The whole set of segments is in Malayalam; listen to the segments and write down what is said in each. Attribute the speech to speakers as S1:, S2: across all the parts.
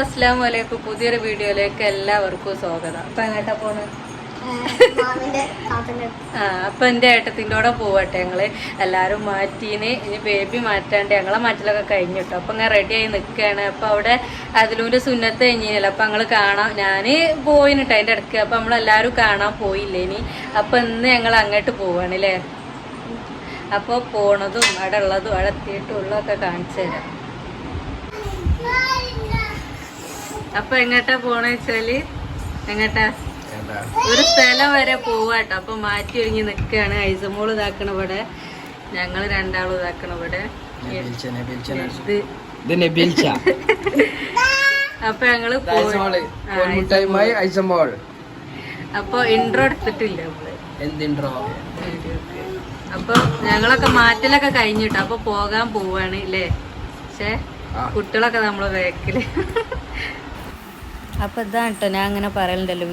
S1: അസ്ലാം വലൈക്കും പുതിയൊരു വീഡിയോയിലേക്ക് എല്ലാവർക്കും സ്വാഗതം. അപ്പൊ എങ്ങോട്ടാ പോണ്? ആ അപ്പൊ എന്റെ ഏട്ടത്തിന്റെ കൂടെ പോവട്ടെ ഞങ്ങൾ. എല്ലാരും മാറ്റീന്. ഇനി ബേബി മാറ്റാണ്ട് ഞങ്ങളെ മാറ്റലൊക്കെ കഴിഞ്ഞിട്ടോ. അപ്പൊ ഇങ്ങനെ റെഡി ആയി നിൽക്കുകയാണ് അപ്പൊ അവിടെ അതിലൂടെ സുന്നത്ത് കഴിഞ്ഞില്ല അപ്പൊ ഞങ്ങൾ കാണാം. ഞാൻ പോയിട്ടോ അതിന്റെ ഇടയ്ക്ക്. അപ്പൊ നമ്മളെല്ലാരും കാണാൻ പോയില്ലേ ഇനി? അപ്പൊ ഇന്ന് ഞങ്ങൾ അങ്ങോട്ട് പോവാണ് അല്ലേ അപ്പൊ പോണതും അവിടെ ഉള്ളതും അവിടെ എത്തിയിട്ടുള്ളതൊക്കെ കാണിച്ചു തരാം. അപ്പൊ എങ്ങട്ടാ പോണ വെച്ചാൽ? എങ്ങട്ടാ? ഒരു സ്ഥലം വരെ പോവാട്ടോ. അപ്പൊ മാറ്റി ഒരുങ്ങി നിക്കാണ്. ഐസമോൾ ഇതാക്കണ ഇവിടെ. ഞങ്ങൾ രണ്ടാളും ഇതാക്കണ ഇവിടെ. അപ്പൊ
S2: ഞങ്ങൾ
S1: അപ്പൊ ഇൻട്രോ എടുത്തിട്ടില്ല
S2: എന്തിൻട്രോ
S1: അപ്പൊ ഞങ്ങളൊക്കെ മാറ്റലൊക്കെ കഴിഞ്ഞിട്ടോ. അപ്പൊ പോകാൻ പോവാണ് ഇല്ലേ? പക്ഷേ. കുട്ടികളൊക്കെ നമ്മൾ ബാക്കിൽ. അപ്പോൾ ഇതാണ് കേട്ടോ ഞാൻ അങ്ങനെ പറയലുണ്ടല്ലോ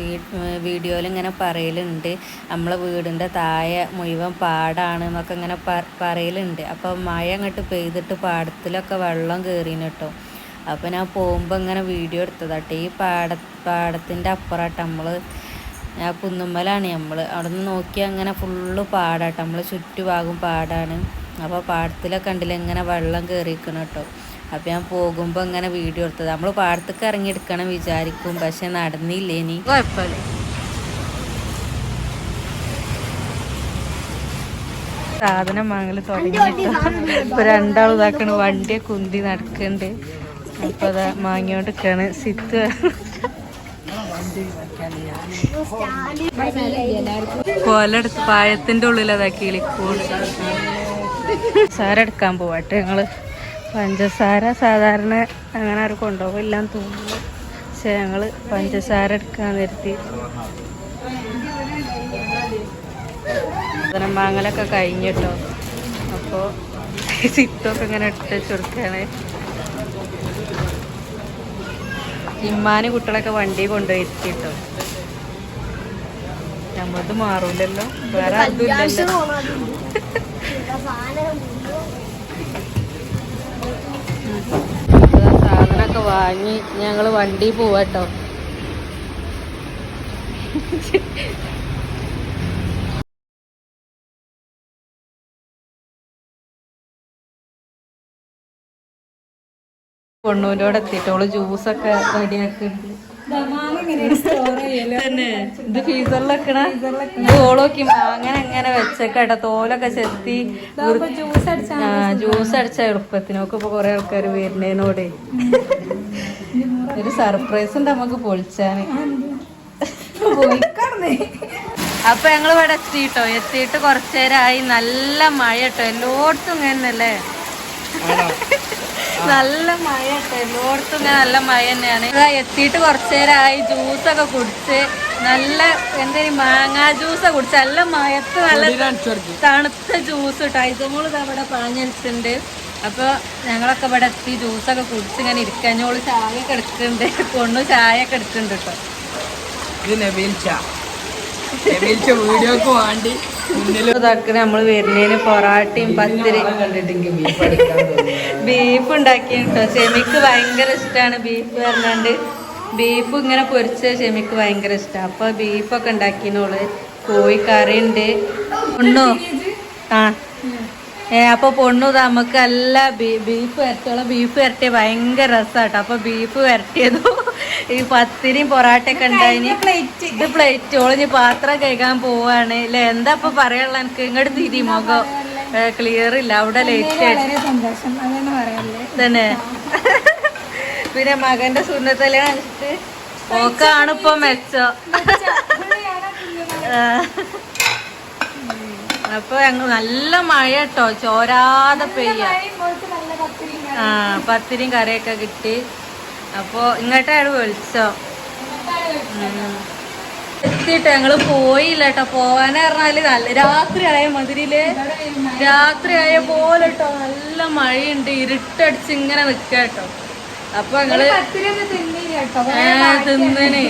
S1: വീഡിയോയിൽ ഇങ്ങനെ പറയലുണ്ട്. നമ്മളെ വീടിന്റെ താഴെ മുഴുവൻ പാടാണ് എന്നൊക്കെ ഇങ്ങനെ പറയലുണ്ട്. അപ്പോൾ മഴ അങ്ങോട്ട് പെയ്തിട്ട് പാടത്തിലൊക്കെ വെള്ളം കയറിന് കേട്ടോ അപ്പോൾ ഞാൻ പോകുമ്പോൾ ഇങ്ങനെ വീഡിയോ എടുത്തതാട്ടെ ഈ പാട പാടത്തിന്റെ അപ്പുറമായിട്ട് നമ്മൾ ഞാൻ കുന്നുമ്മലാണ് നമ്മൾ അവിടെ നിന്ന് നോക്കിയാൽ അങ്ങനെ ഫുള്ള് പാടാട്ടോ. നമ്മൾ ചുറ്റുഭാഗം പാടാണ്. അപ്പോൾ പാടത്തിലൊക്കെ ഉണ്ടല്ലോ ഇങ്ങനെ വെള്ളം കയറിയിരിക്കണം കേട്ടോ അപ്പം ഞാൻ പോകുമ്പോൾ ഇങ്ങനെ വീഡിയോ എടുത്തത്. നമ്മൾ പാടത്തേക്ക് ഇറങ്ങി എടുക്കണം വിചാരിക്കും. പക്ഷെ നടന്നില്ല ഇനി? കുഴപ്പമില്ല. സാധനം വാങ്ങൽ തുടങ്ങി. ഇപ്പൊ രണ്ടാളും ഇതാക്കണ. വണ്ടിയെ കുന്തി നടക്കണ്ട്. അപ്പൊ അതാ വാങ്ങിയോണ്ടിരിക്കാണ്. സിത്ത്. കൊലെടുത്ത് പായത്തിന്റെ ഉള്ളിൽ അതാ കിളിക്കൂട്. സാര എടുക്കാൻ പോവാട്ടെ ഞങ്ങൾ. പഞ്ചസാര സാധാരണ അങ്ങനെ ആരും കൊണ്ടുപോകില്ലാന്ന് തോന്നുന്നു. പക്ഷെ ഞങ്ങൾ പഞ്ചസാര എടുക്കാൻ നിർത്തി സാധനം വാങ്ങലൊക്കെ കഴിഞ്ഞിട്ടോ? അപ്പോൾ സിറ്റൊക്കെ ഇങ്ങനെ ഇട്ട് ചുരുക്കാണ് ഇമ്മാന് കുട്ടികളൊക്കെ വണ്ടി കൊണ്ടുപോയി ഇരുത്തിട്ടോ നമ്മളത് മാറൂലല്ലോ. വേറെ അതും ഇല്ലല്ലോ ഇതാ സാധനമൊക്കെ വാങ്ങി ഞങ്ങൾ വണ്ടി പോവാട്ടോ പൊണ്ണൂരോടെ എത്തിയിട്ടോൾ ജ്യൂസൊക്കെ റെഡിയാക്കുന്നുണ്ട് തന്നെ. ഇത് ഫീസറിലൊക്കണ ഓളോക്കി അങ്ങനെ അങ്ങനെ വെച്ചേക്കട്ടെ തോലൊക്കെ ചെത്തി ആ ജ്യൂസ് അടിച്ച എളുപ്പത്തിനൊക്കെ ഇപ്പൊ കൊറേ ആൾക്കാർ വരുന്നതിനോട്. ഒരു സർപ്രൈസ് ഉണ്ട് നമുക്ക് പൊളിച്ചാന്. അപ്പൊ ഞങ്ങൾ ഇവിടെ എത്തിട്ടോ. എത്തിയിട്ട് കുറച്ചു നേരമായി നല്ല മഴ കേട്ടോ. എല്ലായിടത്തും ഇങ്ങനല്ലേ നല്ല മഴ എല്ലായിടത്തും ഇങ്ങനെ നല്ല മഴ തന്നെയാണ്. ഇതാ എത്തിയിട്ട് കുറച്ചു നേരമായി. ജ്യൂസൊക്കെ കുടിച്ച് നല്ല എന്താ മാങ്ങാ ജ്യൂസൊക്കെ കുടിച്ച്. നല്ല മയത്ത് നല്ല തണുത്ത ജ്യൂസ് കിട്ടും ഐസമോൾ അവിടെ പാഞ്ഞടിച്ചിട്ടുണ്ട് അപ്പൊ ഞങ്ങളൊക്കെ ഇവിടെ എത്തി ജ്യൂസൊക്കെ കുടിച്ച് ഇങ്ങനെ ഇരിക്കഞ്ഞോൾ ചായ ഒക്കെ എടുക്കുന്നുണ്ട്. കൊണ്ണു ചായ ഒക്കെ എടുക്കുന്നുണ്ട് കേട്ടോ.
S2: വീഡിയോക്ക് വേണ്ടി
S1: നമ്മൾ വരുന്നതിന് പൊറാട്ടയും പത്തിരി. ബീഫ് ഉണ്ടാക്കി കേട്ടോ ഷെമിക്ക് ഭയങ്കര ഇഷ്ടമാണ് ബീഫ് പറഞ്ഞാണ്ട്. ബീഫ് ഇങ്ങനെ പൊരിച്ച ഷെമിക്ക് ഭയങ്കര ഇഷ്ടമാണ് അപ്പൊ ബീഫൊക്കെ ഉണ്ടാക്കിനോൾ. കോഴിക്കറി ഉണ്ട് ഉണ്ടോ ആ. അപ്പൊ പൊണ്ണു നമുക്ക് നല്ല ബീഫ് വരട്ടിയോളം ബീഫ് വരട്ടിയ ഭയങ്കര രസാട്ടോ. അപ്പൊ ബീഫ് വരട്ടിയതും ഈ പത്തിരിയും പൊറാട്ടയൊക്കെ ഉണ്ടായിന്. ഇത് പ്ലേറ്റ്. ഇനി പാത്രം കഴുകാൻ പോവാണ്. അല്ലെ എന്താ ഇപ്പൊ പറയാനുള്ള എനിക്ക്? ഇങ്ങോട്ട് തിരി മുഖം. ക്ലിയർ ഇല്ല. അവിടെ ലേറ്റ് ആയിട്ട്. തന്നെ. പിന്നെ മകന്റെ സുന്നത്തലാണ് ഓക്കാണിപ്പോ മെച്ചോ. അപ്പൊ ഞങ്ങൾ നല്ല മഴ കേട്ടോ ചോരാതെ പെയ്യ. ആ പത്തിരിയും കറിയൊക്കെ കിട്ടി. അപ്പൊ ഇങ്ങോട്ടാണ് വിളിച്ചോ? എത്തിയിട്ട്? ഞങ്ങൾ പോയില്ല കേട്ടോ പോവാന്ന് പറഞ്ഞാൽ നല്ല രാത്രി ആയ മതിരിൽ രാത്രി ആയ പോലെ കേട്ടോ നല്ല മഴയുണ്ട്. ഇരുട്ടടിച്ച് ഇങ്ങനെ നിക്കാട്ടോ. അപ്പൊ ഞങ്ങൾ തിന്നന്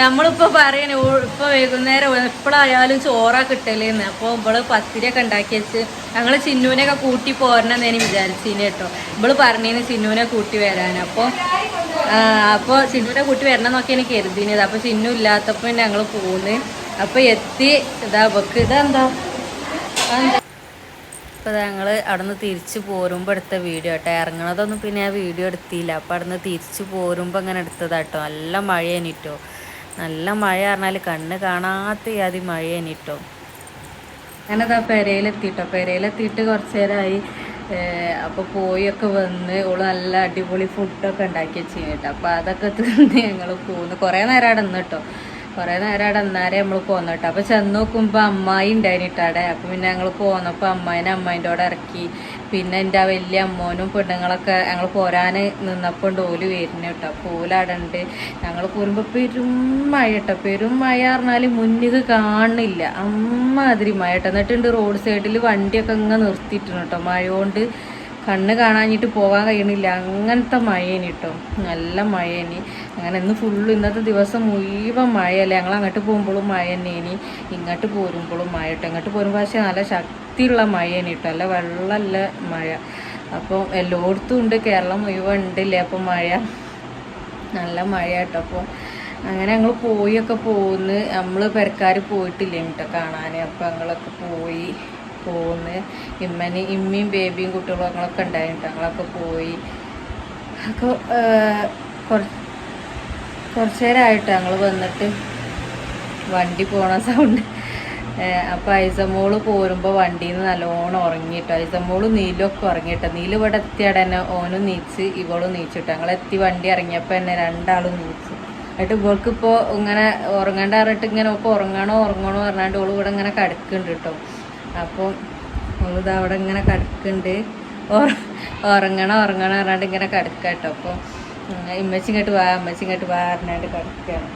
S1: നമ്മളിപ്പോ പറയണ ഇപ്പൊ വൈകുന്നേരം എപ്പോഴായാലും ചോറാ കിട്ടലേന്ന്. അപ്പോൾ ഇവൾ പത്തിരിയൊക്കെ ഉണ്ടാക്കി വെച്ച് ഞങ്ങൾ ചിന്നൂനെയൊക്കെ കൂട്ടി പോരണമെന്നേനി വിചാരിച്ചിന് കേട്ടോ. ഇവൾ പറഞ്ഞേന് ചിന്നൂനെ കൂട്ടി വരാൻ. അപ്പോൾ അപ്പോൾ ചിന്നൂനെ കൂട്ടി വരണം എന്നൊക്കെ എനിക്ക് കരുതിനത്. അപ്പോൾ ചിന്നു ഇല്ലാത്തപ്പോൾ ഞങ്ങൾ പോന്ന്. അപ്പോൾ എത്തി ഇതാ ബക്ക് ഇതെന്താ? അപ്പോൾ ഞങ്ങൾ അവിടുന്ന് തിരിച്ചു പോരുമ്പോൾ എടുത്ത വീഡിയോ കേട്ടോ. ഇറങ്ങണതൊന്നും പിന്നെ ആ വീഡിയോ എടുത്തില്ല. അപ്പോൾ അവിടുന്ന് തിരിച്ചു പോരുമ്പോ അങ്ങനെ എടുത്തതാട്ടോ നല്ല മഴയേനിട്ടോ നല്ല മഴ പറഞ്ഞാൽ കണ്ണ് കാണാത്ത യാതി മഴയേനിട്ടോ ഞാനതാ പെരയിലെത്തിട്ടോ. പെരയിലെത്തിയിട്ട് കുറച്ച് നേരമായി. അപ്പോൾ പോയൊക്കെ വന്ന് ഓൾ നല്ല അടിപൊളി ഫുഡൊക്കെ ഉണ്ടാക്കി വെച്ചിട്ടോ അപ്പൊ അതൊക്കെ തിന്ന് ഞങ്ങൾ പോകുന്നു കുറേ നേരം അവിടെ നിന്ന് കേട്ടോ. കുറേ നേരം അവിടെ അന്നേരം നമ്മൾ പോന്നു കേട്ടോ. അപ്പോൾ ചെന്ന് നോക്കുമ്പോൾ അമ്മായി ഉണ്ടായിട്ടാടെ അപ്പോൾ പിന്നെ ഞങ്ങൾ പോന്നപ്പോൾ അമ്മായിനെ അമ്മായിന്റെ കൂടെ ഇറക്കി. പിന്നെ എന്റെ ആ വലിയ അമ്മോനും പെണ്ണുങ്ങളൊക്കെ ഞങ്ങൾ പോരാൻ നിന്നപ്പോൾ ഓൽ വരുന്നു കേട്ടോ. അപ്പോൾ ഓൽ അവിടെ ഉണ്ട് ഞങ്ങൾ പോരുമ്പോൾ പെരും മഴ കേട്ടോ. പെരും മഴ പറഞ്ഞാൽ മുന്നിൽ കാണില്ല അമ്മാതിരി മഴ കേട്ടോ. എന്നിട്ടുണ്ട് റോഡ് സൈഡിൽ വണ്ടിയൊക്കെ ഇങ്ങനെ നിർത്തിയിട്ടുണ്ട് കേട്ടോ. മഴ കൊണ്ട് കണ്ണ് കാണാഞ്ഞിട്ട് പോകാൻ കഴിയണില്ല. അങ്ങനത്തെ മഴേനി കേട്ടോ നല്ല മഴേനി. അങ്ങനെ ഇന്ന് ഫുള്ള് ഇന്നത്തെ ദിവസം മുഴുവൻ മഴയല്ലേ? ഞങ്ങൾ അങ്ങോട്ട് പോകുമ്പോഴും മഴ തന്നെയേനി. ഇങ്ങോട്ട് പോരുമ്പോഴും മഴ കേട്ടോ ഇങ്ങോട്ട് പോരുമ്പോൾ പക്ഷേ നല്ല ശക്തിയുള്ള മഴേനി കേട്ടോ അല്ല വെള്ളമല്ല മഴ. അപ്പോൾ എല്ലായിടത്തും ഉണ്ട്. കേരളം മുഴുവൻ ഉണ്ടല്ലേ അപ്പോൾ മഴ? നല്ല മഴ കേട്ടോ അപ്പോൾ അങ്ങനെ ഞങ്ങൾ പോയൊക്കെ പോകുന്നു നമ്മൾ പെരക്കാർ പോയിട്ടില്ല കേട്ടോ കാണാൻ അപ്പോൾ ഞങ്ങളൊക്കെ പോയി. പോന്ന് ഇമ്മന് ഇമ്മയും ബേബിയും കുട്ടികളും ഞങ്ങളൊക്കെ ഉണ്ടായിരുന്നു. ഞങ്ങളൊക്കെ പോയി. കുറച്ച് നേരമായിട്ട് ഞങ്ങൾ വന്നിട്ട് വണ്ടി പോണ സൗണ്ട് അപ്പോൾ ഐസമോൾ പോരുമ്പോൾ വണ്ടിയിൽ നിന്ന് നല്ലോണം ഉറങ്ങിട്ടോ. ഐസമോൾ നീലൊക്കെ ഉറങ്ങിയിട്ട് നീൽ ഇവിടെ എത്തിയാടെ തന്നെ ഓനും നീച്ച് ഇവളും നീച്ചിട്ടോ. ഞങ്ങളെത്തി വണ്ടി ഇറങ്ങിയപ്പോൾ തന്നെ രണ്ടാളും നീച്ചു. എന്നിട്ട് ഇവൾക്കിപ്പോൾ ഇങ്ങനെ ഉറങ്ങേണ്ട പറഞ്ഞിട്ട് ഇങ്ങനെ ഒക്കെ ഉറങ്ങണോ ഉറങ്ങണോ പറഞ്ഞാണ്ട് ഓൾ ഇവിടെ ഇങ്ങനെ കിടക്കുന്നുണ്ട് കേട്ടോ അപ്പോൾ ഓളിത് അവിടെ ഇങ്ങനെ കിടക്കുന്നുണ്ട്. ഉറ- ഉറങ്ങണം ഉറങ്ങണം പറഞ്ഞാണ്ട് ഇങ്ങനെ കിടക്കുക കേട്ടോ. അപ്പോൾ ഇമ്മച്ചി ഇങ്ങോട്ട് വാ അമ്മച്ചി ഇങ്ങോട്ട് വാ പറഞ്ഞാണ്ട് കിടക്കുകയാണ്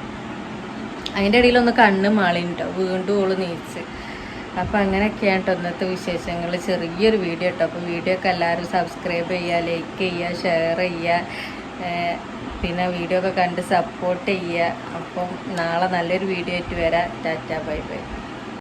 S1: അതിന്റെ ഇടയിൽ ഒന്ന് കണ്ണ് മാളിണ്ടോ വീണ്ടും ഓൾ നീച്ച്. അപ്പം അങ്ങനെയൊക്കെയാണ് കേട്ടോ ഇന്നത്തെ വിശേഷങ്ങൾ. ചെറിയൊരു വീഡിയോ കേട്ടോ. അപ്പോൾ വീഡിയോ ഒക്കെ എല്ലാവരും സബ്സ്ക്രൈബ് ചെയ്യുക ലൈക്ക് ചെയ്യുക ഷെയർ ചെയ്യുക. പിന്നെ വീഡിയോ ഒക്കെ കണ്ട് സപ്പോർട്ട് ചെയ്യുക. അപ്പം നാളെ നല്ലൊരു വീഡിയോ ആയിട്ട് വരാം. Tata bye bye.